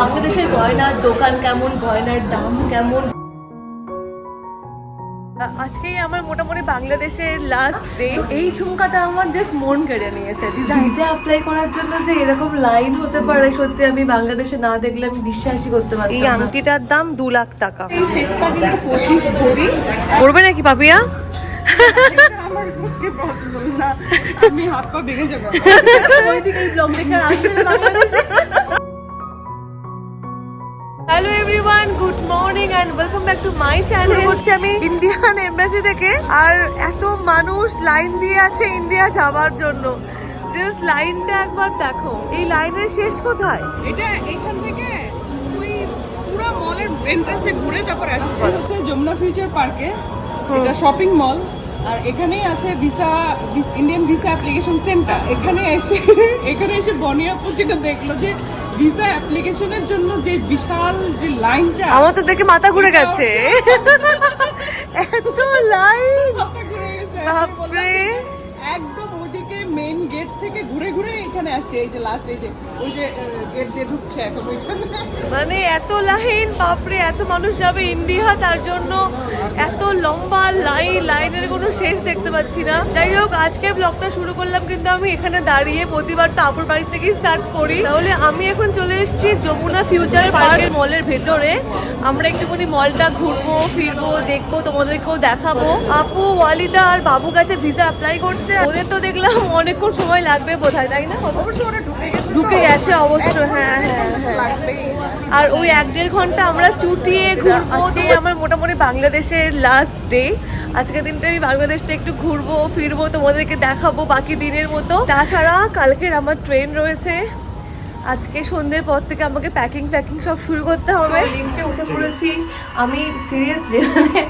বাংলাদেশের গয়নার দোকান কেমন? গয়নার দাম কেমন? আজকেই আমার মোটামুটি বাংলাদেশের লাস্ট ডে এই ঝুমকাটা আমার জাস্ট মন কেড়ে নিয়েছে। ভিসা অ্যাপ্লাই করার জন্য যে এরকম লাইন হতে পারে সত্যি আমি বাংলাদেশে না দেখলে আমি বিশ্বাসই করতে পারি এই আংটিটার দাম দু লাখ টাকা। এই সেটটা কিন্তু পঁচিশ ভরি। পড়বে নাকি পাপিয়া? আমার পক্ষে পসিবল না। আমি হাত পা ভেঙে যাব। ওইদিকে এই ব্লগ দেখে আর আসবে না বাংলাদেশে। Morning and welcome back to my channel করছি আমি ইন্ডিয়ান এমবাসি থেকে আর এত মানুষ লাইন দিয়ে আছে ইন্ডিয়া যাওয়ার জন্য। জাস্ট লাইনটা একবার দেখো। এই লাইনের শেষ কোথায়? এটা এখান থেকে পুরো মলের এন্ট্রান্সে ঘুরে তারপর আসছে হচ্ছে যমুনা ফিউচার পার্কে এটা শপিং মল আর এখানেই আছে visa Indian visa application centre এখানে এসে এখানে এসে বনিয়াপুর যেটা দেখল যে ভিসা অ্যাপ্লিকেশনের জন্য যে বিশাল যে লাইনটা আমার তো দেখে মাথা ঘুরে গেছে। এত লাইন। মাথা ঘুরে গেছে। একদম ওইদিকে মেইন গেট থেকে ঘুরে ঘুরে এখানে আসছে। এই যে লাস্ট এই যে ওই যে গেট দিয়ে ঢুকছে এখন ওইখানে মানে এত লাইন বাপরে এত মানুষ যাবে ইন্ডিয়া তার জন্য এত লম্বা লাইন লাইনের কোনো শেষ দেখতে পাচ্ছি না। যাই হোক আজকে ব্লগটা শুরু করলাম কিন্তু আমি এখানে দাঁড়িয়ে প্রতিবার তো আপুর বাড়ি থেকেই স্টার্ট করি। তাহলে আমি এখন চলে এসেছি যমুনা ফিউচার পার্কের মলের ভেতরে। আমরা একটুখানি মলটা ঘুরবো ফিরবো দেখব তোমাদেরকেও দেখাবো। আপু ওয়ালিদা আর বাবু কাছে ভিসা অ্যাপ্লাই করতে। ওদের তো দেখলাম অনেকক্ষণ সময় লাগবে বোধহয় তাই না? ঢুকে গেছে ঢুকে গেছে অবশ্য হ্যাঁ হ্যাঁ হ্যাঁ। আর ওই এক দেড় ঘণ্টা আমরা চুটিয়ে ঘুরবো। আজকে আমার মোটামুটি বাংলাদেশের লাস্ট ডে আজকের দিনটা আমি বাংলাদেশটা একটু ঘুরবো ফিরবো তোমাদেরকে দেখাবো বাকি দিনের মতো। তাছাড়া কালকের আমার ট্রেন রয়েছে। আজকে সন্ধ্যের পর থেকে আমাকে প্যাকিং প্যাকিং সব শুরু করতে হবে। লিফটে উঠে পড়েছি। আমি সিরিয়াসলি মানে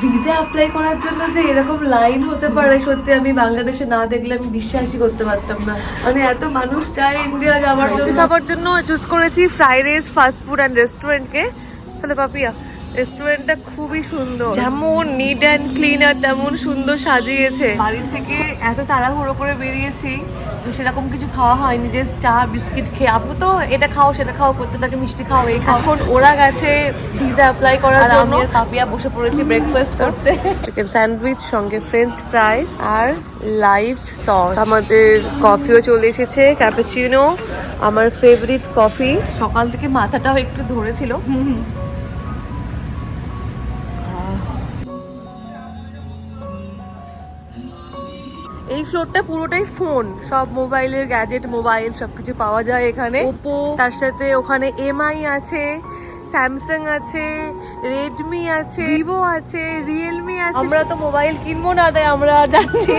ভিসা অ্যাপ্লাই করার জন্য যে এরকম লাইন হতে পারে সত্যি আমি বাংলাদেশে না দেখলে আমি বিশ্বাসই করতে পারতাম না। মানে এত মানুষ চায় ইন্ডিয়া যাওয়ার জন্য। খাবার জন্য চুজ করেছি fried rice fast food and রেস্টুরেন্টকে তাহলে পাপিয়া রেস্টুরেন্টটা খুবই সুন্দর। যেমন নিট অ্যান্ড ক্লিন আর তেমন সুন্দর সাজিয়েছে। বাড়ি থেকে এত তাড়াহুড়ো করে বেরিয়েছি যে সেরকম কিছু খাওয়া হয়নি জাস্ট চা বিস্কিট খেয়ে। আপু তো এটা খাও সেটা খাও করতে থাকে মিষ্টি খাও এই খাও। এখন ওরা গেছে ভিসা অ্যাপ্লাই করার জন্য। পাপিয়া বসে পড়েছি ব্রেকফাস্ট করতে। চিকেন স্যান্ডউইচ সঙ্গে ফ্রেঞ্চ ফ্রাইস আর লাইভ সস আমাদের কফিও চলে এসেছে ক্যাপাচিনো আমার ফেভারিট কফি সকাল থেকে মাথাটাও একটু ধরেছিল। এই ফ্লোরটা পুরোটাই ফোন সব মোবাইলের গ্যাজেট মোবাইল সবকিছু পাওয়া যায় এখানে। ওপো তার সাথে ওখানে এমআই আছে স্যামসাং আছে রেডমি আছে ভিভো আছে রিয়েলমি আছে। আমরা তো মোবাইল কিনবো না তাই আমরা যাচ্ছি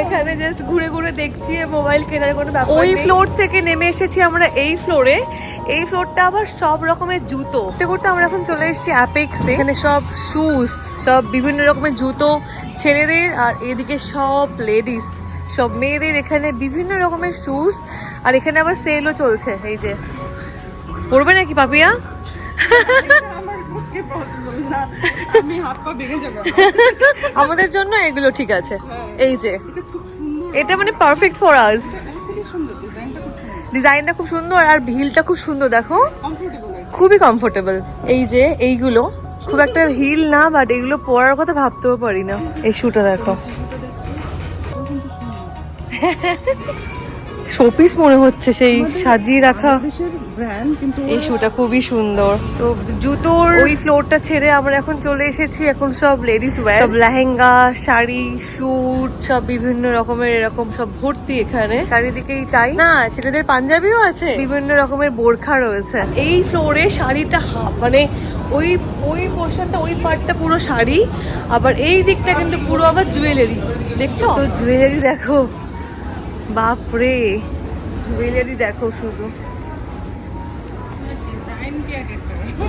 এখানে জাস্ট ঘুরে ঘুরে দেখছি মোবাইল কেনার কোনো ব্যাপার ওই ফ্লোর থেকে নেমে এসেছি আমরা এই ফ্লোরে এই ফ্লোরটা আবার সব রকমের জুতো। করতে করতে আমরা এখন চলে এসেছি অ্যাপেক্সে এখানে সব শুজ সব বিভিন্ন রকমের জুতো ছেলেদের আর এদিকে সব লেডিস সব মেয়েদের এখানে বিভিন্ন রকমের শুজ আর এখানে আবার সেলও চলছে এই যে। পড়বে নাকি পাপিয়া? আমাদের জন্য এগুলো ঠিক আছে। এই যে। এটা খুব সুন্দর। এটা মানে পারফেক্ট ফর আস ডিজাইনটা খুব সুন্দর আর হিলটা খুব সুন্দর দেখো। খুবই কমফোর্টেবল এই যে এইগুলো খুব একটা হিল না বাট এগুলো পরার কথা ভাবতেও পারি না। এই শুটা দেখো। শোপিস মনে হচ্ছে সেই সাজিয়ে রাখা। এই শুটা খুবই সুন্দর। তো জুতোর ওই ফ্লোরটা ছেড়ে আমরা এখন চলে এসেছি এখন সব লেডিস ওয়্যার সব লেহেঙ্গা শাড়ি স্যুট সব বিভিন্ন রকমের এরকম সব ভর্তি এখানে। চারিদিকেই তাই? না ছেলেদের পাঞ্জাবিও আছে। বিভিন্ন রকমের বোরখা রয়েছে। এই ফ্লোরে শাড়িটা হাফ মানে ওই ওই পোর্শনটা ওই পার্টটা পুরো শাড়ি আবার এই দিকটা কিন্তু পুরো আবার জুয়েলারি দেখছ? তো জুয়েলারি দেখো। বাপরে। জুয়েলারি দেখো শুধু।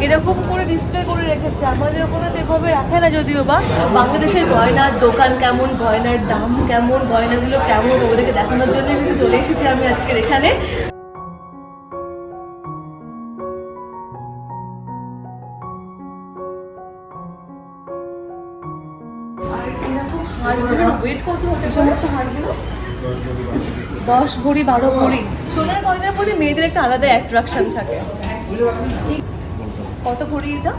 এরকম করে ডিসপ্লে করে রেখেছে। আমাদের ওখানে এভাবে রাখে না যদিও বা। বাংলাদেশের গয়নার দোকান কেমন, গয়নার দাম কেমন, গয়নাগুলো কেমন ওদেরকে দেখানোর জন্য কিন্তু চলে এসেছি আমি আজকের এখানে। আর এরকম হাড়গুলোর ওয়েট কত হতে সমস্ত হাড়গুলো দশ ভরি বারো ভরি। সোনার গয়নার মধ্যে মেয়েদের একটা আলাদা অ্যাট্রাকশন থাকে। কত ভরি এটা?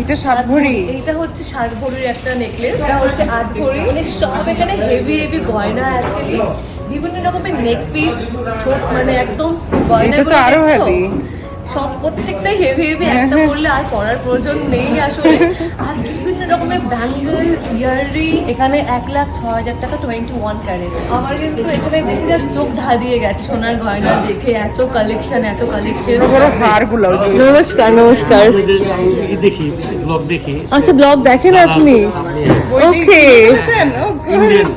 এটা সাত ভরি। এটা হচ্ছে সাত ভরির একটা নেকলেস এটা হচ্ছে আট ভরি। মানে সব এখানে হেভি হেভি গয়না অ্যাকচুয়ালি বিভিন্ন রকমের নেক পিস ছোট মানে একদম গয়না গুলো তো আরও heavy। সব প্রত্যেকটাই হেভি হেভি একটা পরলে আর পরার প্রয়োজন নেই আসলে। আর বিভিন্ন রকমের ব্যাঙ্গেল ইয়াররিং এখানে এক লাখ ছ হাজার টাকা টোয়েন্টি ওয়ান ক্যারেট আমার কিন্তু এখানে দেশে যা চোখ ধা দিয়ে গেছে সোনার গয়না দেখে এত কালেকশন এত কালেকশন বড় বড় হারগুলো নমস্কার নমস্কার। দেখি ব্লগ দেখি আচ্ছা ব্লগ দেখেন আপনি? ওকে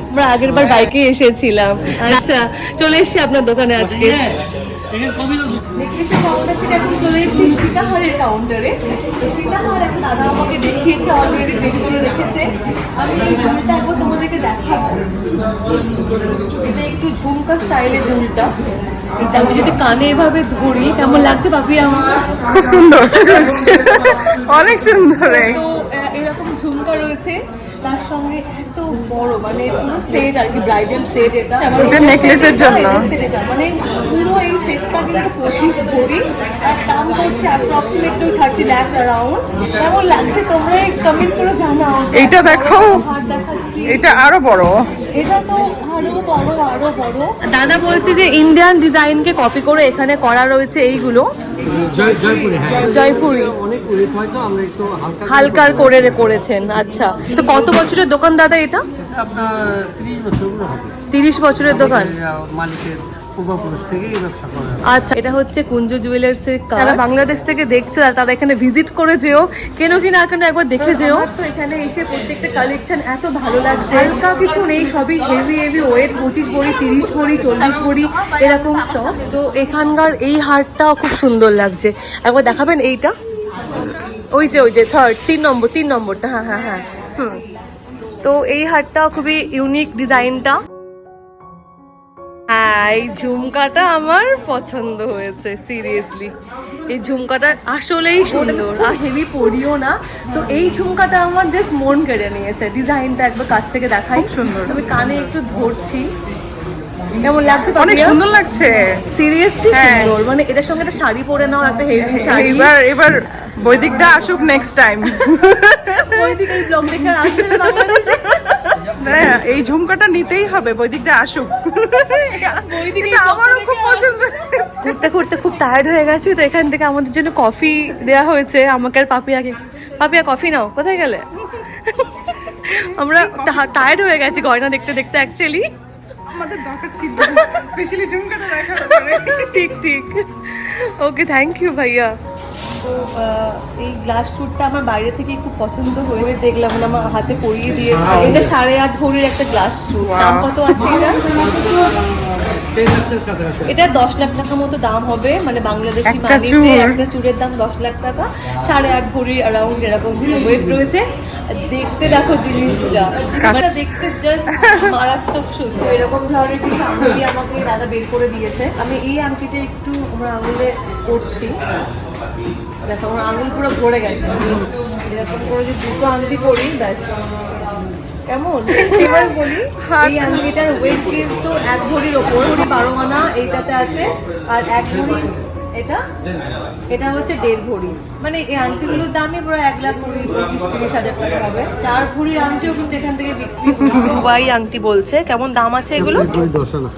আমরা আগের বার বাইকে এসেছিলাম। আচ্ছা চলে এসেছি আপনার দোকানে আজকে। কবি নেকলেসের কাউন্টার থেকে এখন চলে এসেছি সীতাহারের কাউন্টারে তো সীতাহার এখন দাদা আমাকে দেখিয়েছে অলরেডি রেডি করে রেখেছে। আমি এই দুলটা একবার তোমাদেরকে দেখাবো। এটা একটু ঝুমকা স্টাইলের দুলটা এই যে আমি যদি কানে এভাবে ধরি কেমন লাগছে বাপি আমার? খুব সুন্দর অনেক সুন্দর তো এরকম ঝুমকা রয়েছে। তার সঙ্গে বড় মানে পুরো সেট আর কি ব্রাইডাল সেট এটা। এটা এর জন্য। মানে পুরো এই সেটটা কিন্তু পঁচিশ ভরি আর দাম হচ্ছে অ্যাপ্রক্সিমেটলি থার্টি ল্যাক্স অ্যারাউন্ড কেমন লাগছে তোমরা কমেন্ট করে জানাও। বড় দেখো। এটা আরও বড়। এটা তো আরও বড় আরও বড়। দাদা বলছে যে ইন্ডিয়ান ডিজাইনকে কপি করে এখানে করা রয়েছে এইগুলো। জয়পুরে হ্যাঁ। জয়পুরি। অনেক ওয়েট হয়তো আমরা একটু হালকা হালকার করে করেছেন আচ্ছা। তো কত বছরের দোকান দাদা এটা? তিরিশ বছরের দোকান? মালিকের। পূর্বপুরুষ থেকেই এই ব্যবসা করা আচ্ছা এটা হচ্ছে কুঞ্জ জুয়েলার্স এর যারা বাংলাদেশ থেকে দেখছ আর তারা এখানে ভিজিট করে যেও। কেন কি না কেন একবার দেখে যেও। তো এখানে এসে প্রত্যেকটা কালেকশন এত ভালো লাগছে। হালকা কিছু নেই সবই হেভি হেভি ওয়েট পঁচিশ ভরি তিরিশ ভরি চল্লিশ ভরি এরকম সব। তো এখানকার এই হারটাও খুব সুন্দর লাগছে। একবার দেখাবেন এইটা? ওই যে ওই যে থার্ড তিন নম্বর তিন নম্বরটা হ্যাঁ হ্যাঁ হ্যাঁ। হুম। তো এই হারটাও খুবই ইউনিক ডিজাইনটা এই ঝুমকাটা আমার পছন্দ হয়েছে সিরিয়াসলি এই ঝুমকাটা আসলেই সুন্দর। আর হেভি পরিও না। তো এই ঝুমকাটা আমার জাস্ট মন কেড়ে নিয়েছে। ডিজাইনটা একবার কাছ থেকে দেখাই। সুন্দর। আমি কানে একটু ধরছি। কেমন লাগছে অনেক সুন্দর লাগছে। সিরিয়াসলি হ্যাঁ। সুন্দর। মানে এটার সঙ্গে একটা শাড়ি পরে নাও একটা হেভি শাড়ি। এবার এবার বৈদিকদা আসুক নেক্সট টাইম ওইদিকে এই ব্লগ দেখে আর আসবে বাংলাদেশে। হ্যাঁ এই ঝুমকাটা নিতেই হবে বৈদিক বৈদিকদা আসুক। ওইদিকে এটা আমারও খুব পছন্দ ঘুরতে ঘুরতে খুব টায়ার্ড হয়ে গেছি তো এখান থেকে আমাদের জন্য কফি দেয়া হয়েছে। আমাকে আর পাপিয়াকে পাপিয়া কফি নাও কোথায় গেলে? আমরা টায়ার্ড হয়ে গেছি গয়না দেখতে দেখতে অ্যাকচুয়ালি আমাদের দরকার ছিল স্পেশালি ঝুমকাটা দেখার ঠিক ঠিক। ওকে থ্যাংক ইউ ভাইয়া। তো এই গ্লাস চুটটা আমার বাইরে থেকে খুব পছন্দ হয়েছে। দেখলাম মানে আমার হাতে পরিয়ে দিয়েছে। এটা সাড়ে আট ভরির একটা গ্লাস চুট দাম কত আছে এটা এটা দশ লাখ টাকা মতো দাম হবে। মানে বাংলাদেশি একটা মানিতে একটা চুড়ের দাম দশ লাখ টাকা। সাড়ে আট ভরি অ্যারাউন্ড এরকম ওয়েট রয়েছে। আর দেখতে দেখো জিনিসটা। জিনিসটা দেখতে জাস্ট মারাত্মক সুন্দর। এরকম ধরনের কিছু আংটি আমাকে দাদা বের করে দিয়েছে। আমি এই আংটিটা একটু আমার আঙুলে করছি। দেখো আমার আঙুল পুরো ভরে গেছে। এরকম করে যে দুটো আংটি পরি ব্যাস। কেমন? এবার বলি এই আংটিটার ওয়েট কিন্তু এক ভরির ওপর। ভরি বারো আনা এইটাতে আছে। আর এক ভরি এটা? এটা হচ্ছে দেড় ভরি। মানে এই আংটিগুলোর দামই প্রায় এক লাখ কুড়ি পঁচিশ তিরিশ হাজার টাকা হবে। চার ভরির আংটিও কিন্তু এখান থেকে বিক্রি দুবাই আংটি বলছে। কেমন দাম আছে এগুলো? দশ আনা।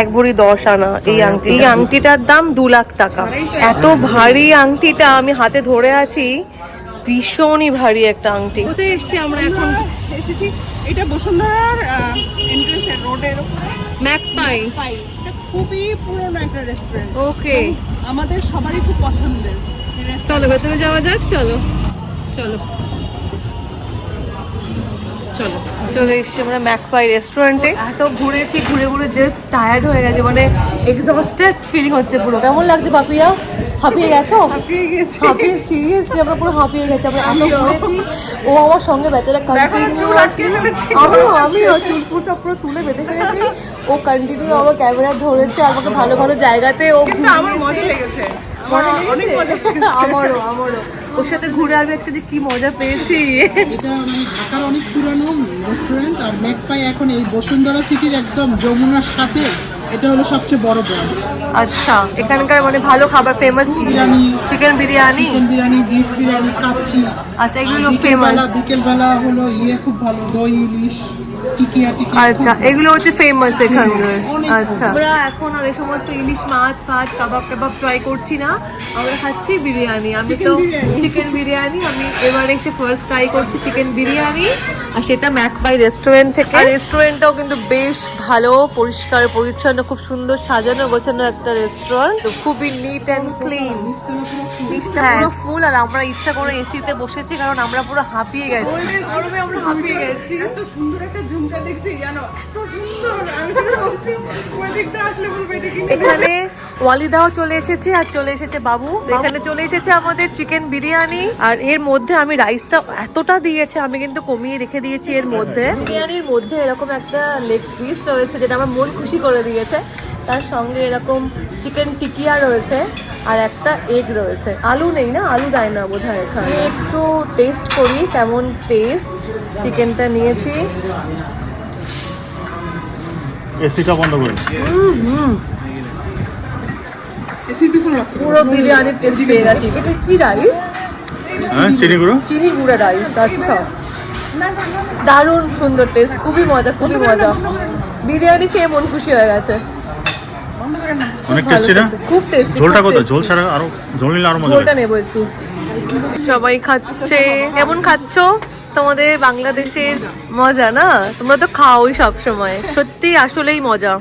এক ভরি দশ আনা এই আংটি এই আংটিটার দাম দু লাখ টাকা। এত ভারী আংটিটা আমি হাতে ধরে আছি ভীষণই ভারী একটা আংটি। কোথায় এসছি আমরা এখন? এসেছি। এটা বসুন্ধরার এন্ট্রেন্স রোডের ম্যাকপাই। খুবই পুরনো একটা রেস্টুরেন্ট ওকে আমাদের সবারই খুব পছন্দের। চলো ভেতরে যাওয়া যাক চলো। চলো। চলো। চলে এসছি আমরা ম্যাকপাই রেস্টুরেন্টে। এত ঘুরেছি ঘুরে ঘুরে জাস্ট টায়ার্ড হয়ে গেছে মানে এক্সস্টেড ফিলিং হচ্ছে পুরো। কেমন লাগছে পাপিয়া হাঁপিয়ে গেছো? হাঁপিয়ে গেছি। হাঁপিয়ে সিরিয়াসলি আমরা পুরো হাঁপিয়ে গেছি। আমরা এত ঘুরেছি। ও আমার সঙ্গে বেচারা আটকে ফেলেছি। আমিও আমিও চুল ফুল সব পুরো তুলে বেঁধে ফেলেছি। ও কন্টিনিউ আমার ক্যামেরা ধরেছে আমাকে ভালো ভালো জায়গাতে। ও কিন্তু আমার মজা লেগেছে? আমারও আমারও। ওর সাথে ঘুরে আমি আজকে যে কি মজা পেয়েছি। এটা মানে ঢাকার অনেক রেস্টুরেন্ট আর ম্যাকপাই এখন এই বসুন্ধরা সিটির একদম যমুনার সাথে এটা হলো সবচেয়ে বড় ব্রাঞ্চ আচ্ছা এখানকার মানে ভালো খাবার ফেমাস কি? Biryani. Chicken biryani? Chicken biryani beef biryani kacchi. আচ্ছা এগুলো ফেমাস বিকেলবেলা হলো ইয়ে খুব ভালো দই ইলিশ টিকিয়া টিকিয়া আচ্ছা এগুলো হচ্ছে ফেমাস এখানকার। আচ্ছা। আমরা এখন আর এই সমস্ত ইলিশ মাছ ফাছ কাবাব টাবাব ট্রাই করছি না। আমরা খাচ্ছি বিরিয়ানি। আমি তো চিকেন বিরিয়ানি আমি এবার এসে ফার্স্ট ট্রাই করছি চিকেন বিরিয়ানি। আর সেটা ম্যাক বাই রেস্টুরেন্ট থেকে। আর রেস্টুরেন্টটাও কিন্তু বেশ ভালো পরিষ্কার পরিচ্ছন্ন খুব সুন্দর সাজানো গোছানো একটা রেস্টুরেন্ট খুবই নিট অ্যান্ড ক্লিন নিচটা পুরো ফুল আর আমরা ইচ্ছা করে এসিতে বসেছি কারণ আমরা পুরো হাঁপিয়ে গেছি। গরমে আমরা হাঁপিয়ে গেছি। এত সুন্দর একটা ঝুমকা দেখছি জানো? এত সুন্দর। আমি তো বলছি ওই দিকটা আসলে বলব এটা এখানে ওয়ালিদাও চলে এসেছে আর চলে এসেছে বাবু। এখানে চলে এসেছে আমাদের চিকেন বিরিয়ানি। আর এর মধ্যে আমি রাইসটা এতটা দিয়েছে আমি কিন্তু কমিয়ে রেখে দিয়েছি এর মধ্যে। বিরিয়ানির মধ্যে এরকম একটা লেগ পিস রয়েছে যেটা আমার মন খুশি করে দিয়েছে। তার সঙ্গে এরকম চিকেন টিকিয়া রয়েছে আর একটা এগ রয়েছে। আলু নেই না? আলু দেয় না বোধ হয় এখানে। আমি একটু টেস্ট করি কেমন টেস্ট চিকেনটা নিয়েছি। এসিটা বন্ধ করে। পিছনে রাখছি পুরো বিরিয়ানির টেস্ট পেয়ে গেছি এটা কি রাইস হ্যাঁ চিনি গুঁড়ো? চিনি গুঁড়া রাইস আচ্ছা। দারুণ সুন্দর টেস্ট খুবই মজা খুবই মজা। বিরিয়ানি খেয়ে মন খুশি হয়ে গেছে। অনেক টেস্টি না? খুব টেস্টি ঝোলটা কত ঝোল ছাড়া আরও ঝোল নিলে আরও মজা ঝোলটা লাগে নেব একটু। সবাই খাচ্ছে। কেমন খাচ্ছ? তোমাদের বাংলাদেশের মজা না? তোমরা তো খাওই সব সময় সত্যি আসলেই মজা।